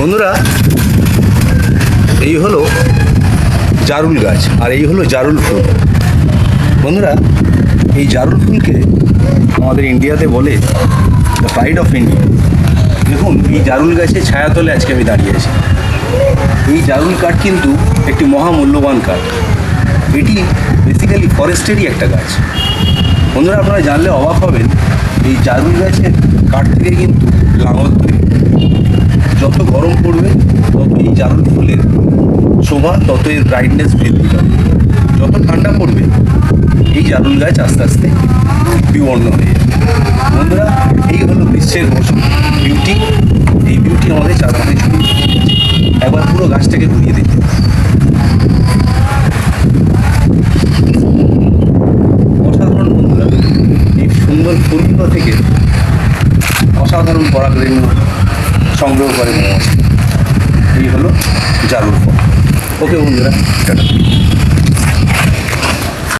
বন্ধুরা, এই হলো জারুল গাছ আর এই হলো জারুল ফুল। বন্ধুরা, এই জারুল ফুলকে আমাদের ইন্ডিয়াতে বলে দ্য প্রাইড অফ ইন্ডিয়া দেখুন, এই জারুল গাছের ছায়াতলে আজকে আমি দাঁড়িয়ে আছি। এই জারুল কাঠ কিন্তু একটি মহামূল্যবান কাঠ। এটি বেসিক্যালি ফরেস্টেরই একটা গাছ। বন্ধুরা, আপনারা জানলে অবাক হবেন, এই জারুল গাছের কাঠ থেকে কিন্তু লাঙল তৈরি। যত গরম পড়বে তত এই জারুল ফুলের শোভা তত এর ব্রাইটনেস বৃদ্ধি পাবে। যত ঠান্ডা পড়বে, এই জারুল গাছ আস্তে আস্তে বিবর্ণ হয়ে যাবে। বন্ধুরা, এই হলো মৌসুম। বিউটি এই বিউটি আমাদের চারপাশে ছড়িয়ে একবার পুরো গাছটাকে ঘুরিয়ে দিতে অসাধারণ বন্ধুরা, এই সুন্দর ফুলগুলো থেকে অসাধারণ পরাগরেণু সংগ্রহ করে মৌমাছি এই হলো জারুল ফল। ওকে বন্ধুরা